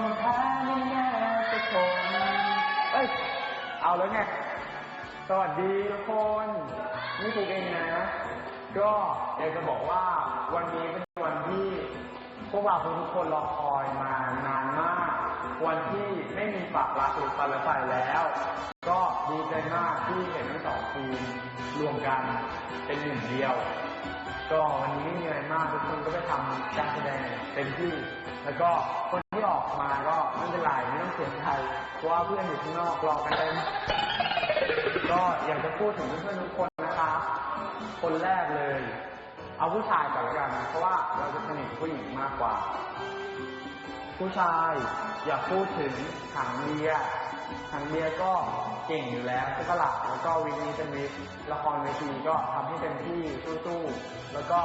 นพาไม่น่าจเฮ้ย เอาแล้วไง สวัสดีทุกคน นี่ถูกเองนะ ก็อยากจะบอกว่าวันนี้เป็นวันที่พวกเราทุกคนรอคอยมานานมาก วันที่ไม่มีปากกหรือปันละไปแล้ว ก็ดีใจมากที่เห็นทั้งสองทีมรวมกันเป็นหนึ่งเดียว ก็วันนี้ไม่มีอะไรมากทุกคนก็ไปทำการแสดงเต็มที่ แล้วก็คนที่ออกมาก็ไม่เป็นไรไม่ต้องเสียใจเพราะว่าเพื่อนอยู่ข้างนอกรอกันเต็มก็อยากจะพูดถึงเพื่อนๆทุกคนนะครับคนแรกเลย เอาผู้ชายก่อนล้วกันนะเพราะว่าเราจะสนิทผู้หญิงมากกว่า ผู้ชายอยากพูดถึงถังเบียร์ ถังเบียร์ก็เก่งอยู่แล้วใช่ปะล่ะแล้วก็วิกนี้เป็นวิกละครเวทีก็ทำให้เต็มที่สู้ๆแล้วก็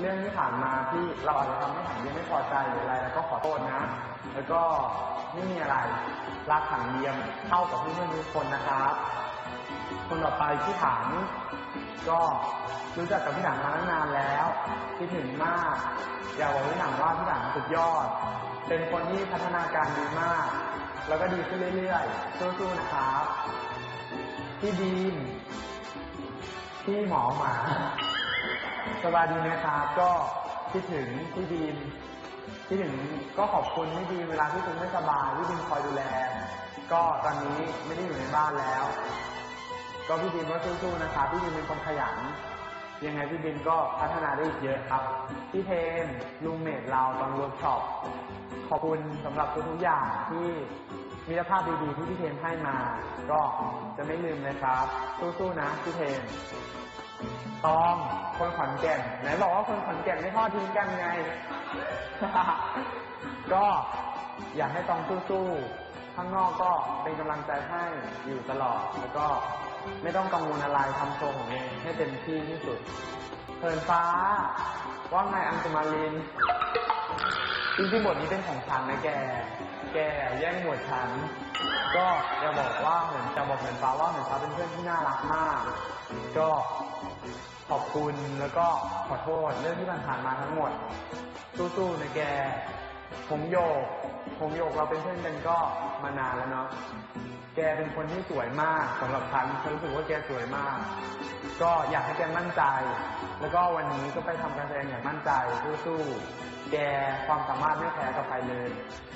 เรื่องที่ผ่านมาที่เราอาจจะทำให้ถังเบียร์ไม่พอใจหรืออะไรแล้วก็ขอโทษนะ แล้วก็ไม่มีอะไรรักถังเบียร์เท่ากับเพื่อนๆทุกคนนะครับ คนต่อไปพี่ถัง ก็รู้จักกับพี่ถังมาตั้งนานแล้วคิดถึงมาก อยากบอกพี่ถังว่าพี่ถังสุดยอด เป็นคนที่พัฒนาการดีมาก แล้วก็ดีขึ้นเรื่อยๆสู้ๆนะครับพี่ดีมพี่หมอหมาสบายดีไหมครับ ก็คิดถึงพี่ดีมคิดถึงก็ขอบคุณพี่ดีมเวลาที่คุณไม่สบายพี่ดีมคอยดูแล ก็ตอนนี้ไม่ได้อยู่ในบ้านแล้ว ก็พี่บินก็สู้ๆนะครับพี่บินเป็นคนขยัน ยังไงพี่บินก็พัฒนาได้อีกเยอะครับ พี่เทนลุงเมดเราตอนเวิร์กช็อปขอบคุณสำหรับทุกๆอย่างที่มิตรภาพดีๆที่พี่เทนให้มา ก็จะไม่ลืมเลยครับ สู้ๆนะพี่เทนตองคนขอนแก่นไหนบอกว่าคนขอนแก่นไม่ทอดทิ้งกันไง ก็อยากให้ตองสู้ๆข้างนอกก็เป็นกำลังใจให้อยู่ตลอดแล้วก็ ไม่ต้องกังวลอะไรทำโชว์ของเองให้เต็มที่ที่สุดเทินฟ้า ว่าไงอังสมาลินจริงๆบทนี้เป็นของฉันนะแก แกแย่งบทฉัน ก็จะบอกว่าเหมือนจะบอกเหมือนฟ้าว่าเหมือนฟ้าเป็นเพื่อนที่น่ารักมาก ก็ขอบคุณแล้วก็ขอโทษเรื่องที่ผ่านมาทั้งหมด สู้ๆนะแก ผมโยก ผมโยกเราเป็นเพื่อนกันก็มานานแล้วเนาะ แกเป็นคนที่สวยมากสำหรับฉันฉันรู้สึกว่าแกสวยมาก ก็อยากให้แกมั่นใจ แล้วก็วันนี้ก็ไปทำการแสดงอย่างมั่นใจสู้ๆแกความสามารถไม่แพ้กับใครเลย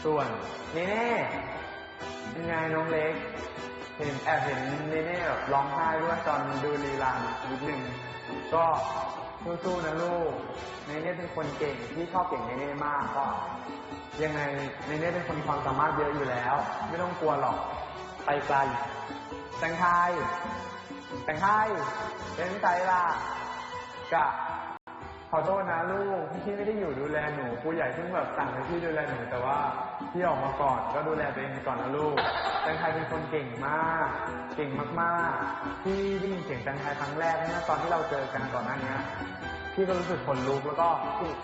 ส่วนเน่เน่เป็นไงน้องเล็ก เห็นแอบเห็นเน่เน่แบบร้องไห้ด้วยตอนดูลีลานนิดนึงก็สู้ๆนะลูกเนเน่เป็นคนเก่งที่ชอบเก่งเนเน่มากก็ ยังไงเนเน่เป็นคนความสามารถเยอะอยู่แล้ว ไม่ต้องกลัวหรอกไปไกลแตงไทยแตงไทยเป็นใจล่ะกะขอโทษนะลูกพี่ไม่ได้อยู่ดูแลหนูครูใหญ่เพิ่งแบบสั่งให้พี่ดูแลหนูแต่ว่าพี่ออกมาก่อนก็ดูแลตัวเองก่อนนะลูกแตงไทยเป็นคนเก่งมาก เก่งมากๆ ที่ได้ยินเสียงแตงไทยครั้งแรกเมื่อตอนที่เราเจอกันก่อนหน้านี้ พี่ก็รู้สึกขนลุกแล้วก็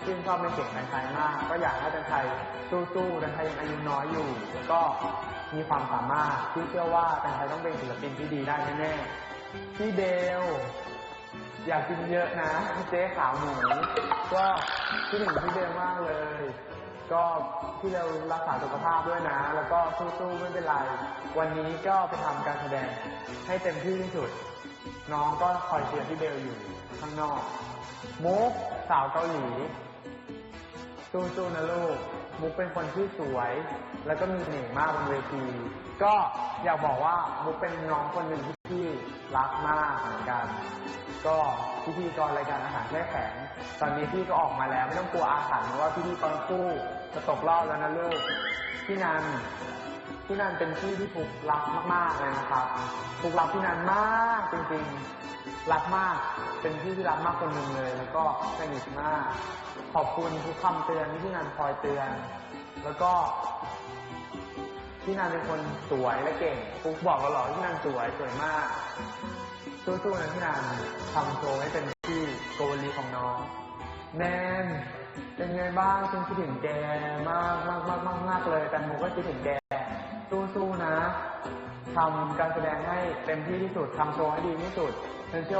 ชื่นชอบในเสียงแตงไทยมาก ก็อยากให้แตงไทยสู้ๆแตงไทยยังอายุน้อยอยู่ แล้วก็มีความสามารถที่เชื่อว่าแตงไทยต้องเป็นศิลปินที่ดีได้แน่ๆพี่เบลอยากกินเยอะนะเจ๊ขาวหมูก็คิดถึงพี่เบลมากเลย ก็พี่เบลรักษาสุขภาพด้วยนะ แล้วก็สู้ๆไม่เป็นไร วันนี้ก็ไปทำการแสดงให้เต็มที่ที่สุด น้องก็คอยเชียร์พี่เบลอยู่ข้างนอก มุกสาวเกาหลีสู้ๆนะลูก มุกเป็นคนที่สวย แล้วก็มีเสน่ห์มากบนเวที ก็อยากบอกว่ามุกเป็นน้องคนหนึ่งที่พี่รักมากเหมือนกัน ก็พิธีกรรายการอาหารแช่แข็งตอนนี้พี่ก็ออกมาแล้วไม่ต้องกลัวอาถรรพ์เพราะว่าพิธีกรคู่จะตกรอบแล้วนะลูกพี่นันพี่นันเป็นพี่ที่ฟุกรักมากๆเลยนะครับฟุกรักพี่นันมากจริงๆ รักมาก เป็นพี่ที่รักมากคนหนึ่งเลย แล้วก็สนิทมาก ขอบคุณทุกคำเตือนที่พี่นันคอยเตือน แล้วก็พี่นันเป็นคนสวยและเก่งฟุกบอกเราหรอพี่นันสวยสวยมากสู้ๆนะพี่นันทำโชว์ให้เป็นที่โกลีของน้องแนนเป็นไงบ้างฉันคิดถึงแกมากมากมากมากมากเลยแต่โมก็คิดถึงแกสู้ๆนะทำการแสดงให้เต็มที่ที่สุดทำโชว์ให้ดีที่สุด Atención.